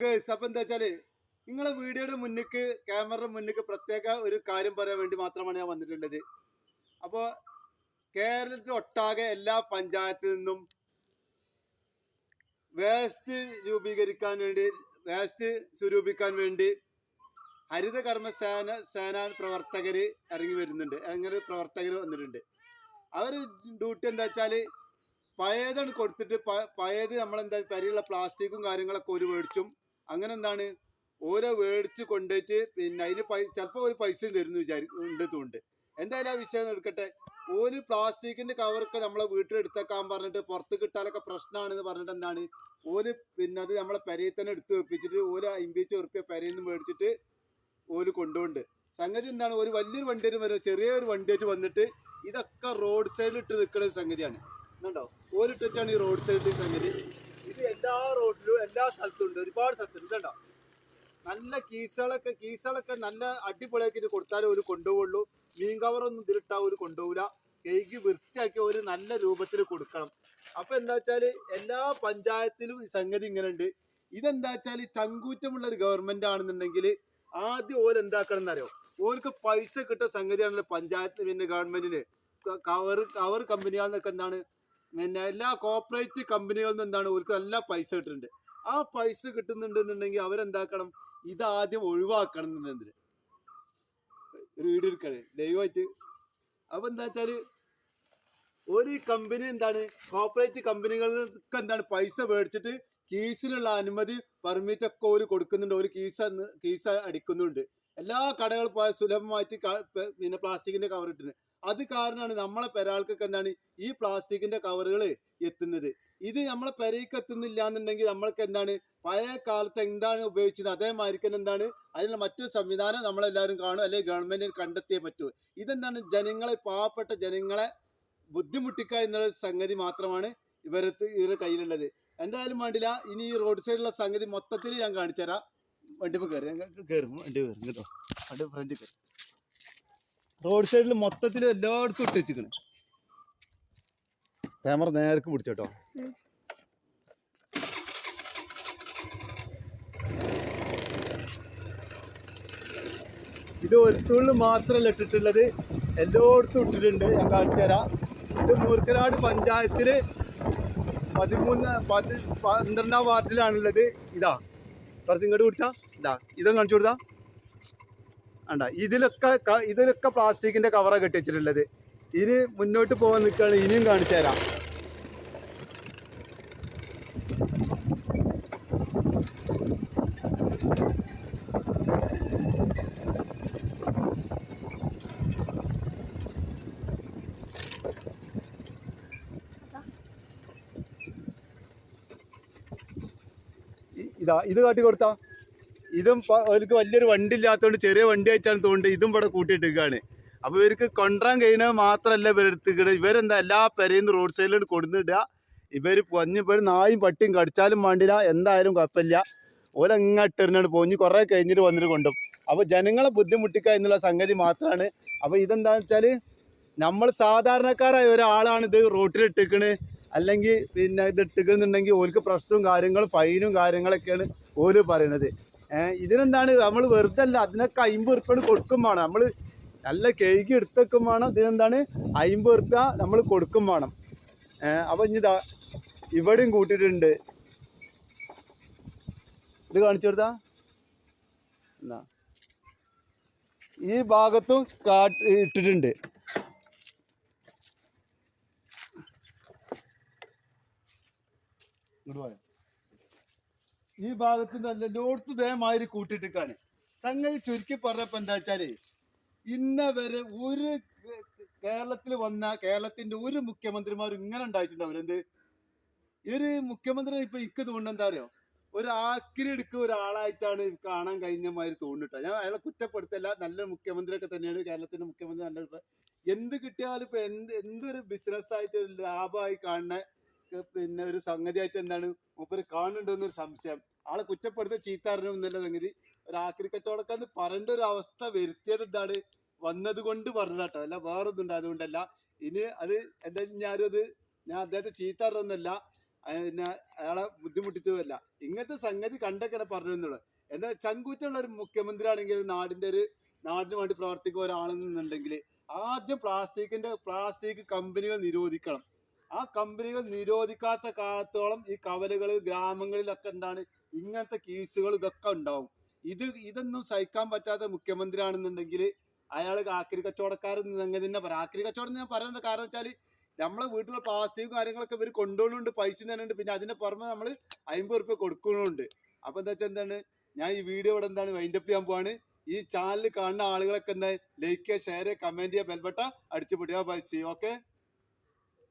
അപ്പൊ എന്താ വെച്ചാൽ നിങ്ങളെ വീഡിയോയുടെ മുന്നിക്ക് ക്യാമറയുടെ മുന്നിക്ക് പ്രത്യേക ഒരു കാര്യം പറയാൻ വേണ്ടി മാത്രമാണ് ഞാൻ വന്നിട്ടുള്ളത്. അപ്പോൾ കേരളത്തിൽ ഒട്ടാകെ എല്ലാ പഞ്ചായത്തിൽ നിന്നും വേസ്റ്റ് രൂപീകരിക്കാൻ വേണ്ടി വേസ്റ്റ് സ്വരൂപിക്കാൻ വേണ്ടി ഹരിത കർമ്മ സേന സേനാ പ്രവർത്തകര് ഇറങ്ങി വരുന്നുണ്ട്. അങ്ങനെ പ്രവർത്തകർ വന്നിട്ടുണ്ട്. അവർ ഡ്യൂട്ടി എന്താ വെച്ചാൽ പഴയതാണ് കൊടുത്തിട്ട് പഴയത് നമ്മളെന്താ പരിയുള്ള പ്ലാസ്റ്റിക്കും കാര്യങ്ങളൊക്കെ ഒരു മേടിച്ചും അങ്ങനെ എന്താണ് ഓരോ മേടിച്ച് കൊണ്ടുപോയിട്ട് പിന്നെ അതിന് പൈസ ചിലപ്പോൾ ഒരു പൈസയും തരുന്നു വിചാരിക്കുന്നുണ്ട് എന്തായാലും ആ വിഷയം എടുക്കട്ടെ. ഒരു പ്ലാസ്റ്റിക്കിന്റെ കവറൊക്കെ നമ്മളെ വീട്ടിലെടുത്തേക്കാൻ പറഞ്ഞിട്ട് പുറത്ത് കിട്ടാനൊക്കെ പ്രശ്നമാണെന്ന് പറഞ്ഞിട്ട് എന്താണ്? ഓൽ പിന്നെ അത് നമ്മളെ പെരയിൽ തന്നെ എടുത്ത് വെപ്പിച്ചിട്ട് ഓൽ അമ്പത് ഉറുപ്പ്യ പെരയിൽ നിന്ന് മേടിച്ചിട്ട് ഓൽ കൊണ്ടുപോണ്ട് സംഗതി എന്താണ്? ഒരു വലിയൊരു വണ്ടിയായിട്ട് വരും ചെറിയൊരു വണ്ടിയായിട്ട് വന്നിട്ട് ഇതൊക്കെ റോഡ് സൈഡിൽ ഇട്ട് നിൽക്കുന്ന സംഗതിയാണ്. എന്നുണ്ടോ ഓലിട്ടാണ് ഈ റോഡ് സൈഡിൽ സംഗതി. എല്ലാ റോഡിലും എല്ലാ സ്ഥലത്തും ഉണ്ട് ഒരുപാട് സ്ഥലത്തുണ്ട് ഇതുണ്ടോ നല്ല കീസുകളൊക്കെ കീസുകളൊക്കെ നല്ല അടിപൊളിയാക്കി കൊടുത്താലേ ഒരു കൊണ്ടുപോകുള്ളൂ മീൻ കവറൊന്നും ഇതിലിട്ടാ ഒരു കൊണ്ടുപോകില്ല കേക്ക് വൃത്തിയാക്കി ഒരു നല്ല രൂപത്തിൽ കൊടുക്കണം. അപ്പൊ എന്താ വെച്ചാൽ എല്ലാ പഞ്ചായത്തിലും ഈ സംഗതി ഇങ്ങനെ ഉണ്ട് ഇതെന്താ വെച്ചാൽ ചങ്കൂറ്റമുള്ള ഒരു ഗവൺമെന്റ് ആണെന്നുണ്ടെങ്കിൽ ആദ്യം ഓര് എന്താക്കണം എന്നറിയോ ഓർക്ക് പൈസ കിട്ടുന്ന സംഗതിയാണല്ലോ പഞ്ചായത്ത് പിന്നെ ഗവൺമെന്റിന് കവർ കവർ കമ്പനികളെന്നൊക്കെ എന്താണ്? പിന്നെ എല്ലാ കോപ്പറേറ്റ് കമ്പനികളിൽ നിന്ന് എന്താണ് ഓർക്ക് എല്ലാ പൈസ കിട്ടുന്നുണ്ട്. ആ പൈസ കിട്ടുന്നുണ്ടെന്നുണ്ടെങ്കിൽ അവരെന്താക്കണം? ഇതാദ്യം ഒഴിവാക്കണം എന്നുണ്ടെങ്കിൽ. വീഡിയോ എടുക്കണേ ലൈവായിട്ട് അപ്പൊ എന്താ വെച്ചാൽ ഒരു കമ്പനി എന്താണ്? കോപ്പറേറ്റ് കമ്പനികൾക്ക് എന്താണ് പൈസ മേടിച്ചിട്ട് കീസിനുള്ള അനുമതി പെർമിറ്റ് ഒക്കെ ഒരു കൊടുക്കുന്നുണ്ട്. ഒരു കീസ് കീസ് അടിക്കുന്നുണ്ട്. എല്ലാ കടകളും പോയാൽ സുലഭമായിട്ട് പിന്നെ പ്ലാസ്റ്റിക്കിന്റെ കവർ ഇട്ടിട്ടുണ്ട് അത് കാരണമാണ് നമ്മളെ പെരാൾക്കൊക്കെ എന്താണ് ഈ പ്ലാസ്റ്റിക്കിന്റെ കവറുകൾ എത്തുന്നത്. ഇത് നമ്മളെ പെരയ്ക്ക് എത്തുന്നില്ല എന്നുണ്ടെങ്കിൽ നമ്മൾക്ക് എന്താണ്? പഴയ കാലത്ത് എന്താണ് ഉപയോഗിച്ചത് അതേമാതിരി തന്നെ എന്താണ്? അതിനുള്ള മറ്റൊരു സംവിധാനം നമ്മളെല്ലാവരും കാണും. അല്ലെങ്കിൽ ഗവൺമെന്റിന് കണ്ടെത്തിയേ പറ്റൂ. ഇതെന്താണ്? ജനങ്ങളെ പാവപ്പെട്ട ജനങ്ങളെ ബുദ്ധിമുട്ടിക്കുക എന്നുള്ള സംഗതി മാത്രമാണ് ഇവരത്ത് ഇവരുടെ കയ്യിലുള്ളത്. എന്തായാലും വേണ്ടില്ല. ഇനി ഈ റോഡ് സൈഡിലുള്ള സംഗതി മൊത്തത്തിൽ ഞാൻ കാണിച്ചു തരാം വണ്ടിപ്പോ കയറി കയറും വണ്ടി കയറും കേട്ടോ. വണ്ടി ഫ്രണ്ട് കയറി റോഡ് സൈഡിൽ മൊത്തത്തിൽ എല്ലായിടത്തും ഇട്ട് വെച്ചിക്കണ് ക്യാമറ നേർക്ക് പിടിച്ചോട്ടോ ഇത് ഒരുത്തുള്ളിൽ മാത്രമല്ല ഇട്ടിട്ടുള്ളത്. എല്ലായിടത്തും ഇട്ടിട്ടുണ്ട്. ഞാൻ കാണിച്ചു തരാം. ഇത് മൂർക്കനാട് പഞ്ചായത്തിൽ പതിമൂന്ന് പതി പന്ത്രണ്ടാം വാർഡിലാണുള്ളത്. ഇതാ. കുറച്ച് ഇങ്ങോട്ട് കുടിച്ചാ ഇതാ. ഇതും കാണിച്ചു കൊടുത്താ. വേണ്ട ഇതിലൊക്കെ ഇതിലൊക്കെ പ്ലാസ്റ്റിക്കിന്റെ കവറാണ് കെട്ടിച്ചിട്ടുള്ളത് ഇനി മുന്നോട്ട് പോകാൻ നിൽക്കുകയാണ് ഇനിയും കാണിച്ചു തരാം. ഇതാ ഇത് കാട്ടി കൊടുത്താ? ഇതും അവർക്ക് വലിയൊരു വണ്ടി ഇല്ലാത്തതുകൊണ്ട് ചെറിയ വണ്ടി ആയിട്ടാണ് തോന്നുന്നത്. ഇതും ഇവിടെ കൂട്ടിയിട്ടിരിക്കുകയാണ്. അപ്പോൾ ഇവർക്ക് കൊണ്ടുവരാൻ കഴിയണത് മാത്രമല്ല ഇവരെടുത്തിക്കണത് ഇവരെന്താ എല്ലാ പെരയും റോഡ് സൈഡിലോട്ട് കൊടുത്തിടുക ഇവർ പൊഞ്ഞ് ഇവർ നായും പട്ടിയും കടിച്ചാലും വേണ്ടില്ല എന്തായാലും കുഴപ്പമില്ല. ഓരങ്ങോട്ട് എറിഞ്ഞാണ് പോഞ്ഞ് കുറേ കഴിഞ്ഞിട്ട് വന്നിട്ട് കൊണ്ടും അപ്പോൾ ജനങ്ങളെ ബുദ്ധിമുട്ടിക്കുക എന്നുള്ള സംഗതി മാത്രമാണ് അപ്പോൾ ഇതെന്താണെന്ന് വെച്ചാൽ നമ്മൾ സാധാരണക്കാരായ ഒരാളാണ് ഇത് റോട്ടിലിട്ടിക്കണ് അല്ലെങ്കിൽ പിന്നെ ഇത് ഇട്ടിക്കുന്നുണ്ടെങ്കിൽ ഓർക്ക് പ്രശ്നവും കാര്യങ്ങളും ഫൈനും കാര്യങ്ങളൊക്കെയാണ് ഓര് പറയണത്. ഇതിനെന്താണ്? നമ്മൾ വെറുതെ അല്ല അതിനൊക്കെ അമ്പത് ഉറുപ്പ്യാണ് കൊടുക്കും വേണം. നമ്മൾ നല്ല കേക്ക് എടുത്തേക്കും വേണം. ഇതിനെന്താണ്? അമ്പത് ഉറുപ്പ്യ നമ്മൾ കൊടുക്കും വേണം. അപ്പം ഇതാ ഇവിടെയും കൂട്ടിയിട്ടുണ്ട്. ഇത് കാണിച്ചു കൊടുത്താ? എന്നാ. ഈ ഭാഗത്തും കാട്ട് ഇട്ടിട്ടുണ്ട്. ഇങ്ങോട്ട് പോയോ ഈ ഭാഗത്ത് നല്ല എല്ലായിടത്തും കൂട്ടിട്ട് കാണി സംഗതി ചുരുക്കി പറഞ്ഞപ്പോ എന്താ വെച്ചാൽ ഇന്ന വരെ ഒരു കേരളത്തിൽ വന്ന കേരളത്തിന്റെ ഒരു മുഖ്യമന്ത്രിമാരും ഇങ്ങനെ ഉണ്ടായിട്ടുണ്ടാവില്ല എന്ത് ഒരു മുഖ്യമന്ത്രി ഇപ്പൊ എനിക്ക് തോന്നുന്നത് എന്താ അറിയോ? ഒരു എടുക്കുന്ന ഒരാളായിട്ടാണ് കാണാൻ കഴിഞ്ഞ മാതിരി തോന്നിട്ട ഞാൻ അയാളെ കുറ്റപ്പെടുത്തല്ല. നല്ല മുഖ്യമന്ത്രിയൊക്കെ തന്നെയാണ്. കേരളത്തിന്റെ മുഖ്യമന്ത്രി നല്ല എന്ത് കിട്ടിയാലും ഇപ്പൊ എന്ത് എന്തൊരു ബിസിനസ് ആയിട്ട് ലാഭമായി കാണുന്ന ഏർ പിന്നെ ഒരു സംഗതിയായിട്ട് എന്താണ് മൂപ്പര് കാണുന്നുണ്ടോ എന്നൊരു സംശയം. ആളെ കുറ്റപ്പെടുത്ത ചീത്താറിനും എന്നല്ല സംഗതി. ഒരു ആക്രി കച്ചവടക്കാന്ന് പറയേണ്ട ഒരു അവസ്ഥ വരുത്തിയത് എന്താണ്? വന്നത് കൊണ്ട് പറഞ്ഞതാട്ടോ. അല്ല വേറൊന്നും ഉണ്ട് അതുകൊണ്ടല്ല ഇനി അത് എന്താ ഞാനും അത് ഞാൻ അദ്ദേഹത്തെ ചീത്താറൊന്നല്ല പിന്നെ അയാളെ ബുദ്ധിമുട്ടിച്ചതല്ല ഇങ്ങനത്തെ സംഗതി കണ്ടൊക്കെ പറഞ്ഞു എന്നുള്ളത് ചങ്കൂറ്റുള്ള ഒരു മുഖ്യമന്ത്രി ആണെങ്കിൽ നാടിന്റെ ഒരു നാടിന് വേണ്ടി പ്രവർത്തിക്കുന്ന ഒരാളെന്നുണ്ടെങ്കിൽ ആദ്യം പ്ലാസ്റ്റിക്കിന്റെ പ്ലാസ്റ്റിക് കമ്പനികൾ നിരോധിക്കണം. ആ കമ്പനികൾ നിരോധിക്കാത്ത കാലത്തോളം ഈ കവലകൾ ഗ്രാമങ്ങളിലൊക്കെ എന്താണ് ഇങ്ങനത്തെ കേസുകൾ ഇതൊക്കെ ഉണ്ടാവും. ഇത് ഇതൊന്നും സഹിക്കാൻ പറ്റാത്ത മുഖ്യമന്ത്രി ആണെന്നുണ്ടെങ്കിൽ അയാൾ ആക്രി കച്ചവടക്കാരൻ അങ്ങനെ തന്നെ പറയാം. ആക്രി കച്ചവടം ഞാൻ പറയുന്നത് കാരണം വെച്ചാൽ നമ്മളെ വീട്ടിലെ പ്ലാസ്റ്റിക് കാര്യങ്ങളൊക്കെ ഇവർ കൊണ്ടുപോകുന്നുണ്ട് പൈസ തന്നെയുണ്ട് പിന്നെ അതിന്റെ പുറമെ നമ്മൾ അമ്പത് റുപ്യ കൊടുക്കുന്നുണ്ട്. അപ്പൊ എന്താ വെച്ചാൽ എന്താണ് ഞാൻ ഈ വീഡിയോ ഇവിടെ എന്താണ് വൈൻഡപ്പ് ചെയ്യാൻ പോവാണ്. ഈ ചാനൽ കാണുന്ന ആളുകളൊക്കെ എന്താ ലൈക്ക് ഷെയർ കമന്റ് ചെയ്യുക ബെൽബട്ട അടിച്ചു ബൈ പൈസ ഓക്കെ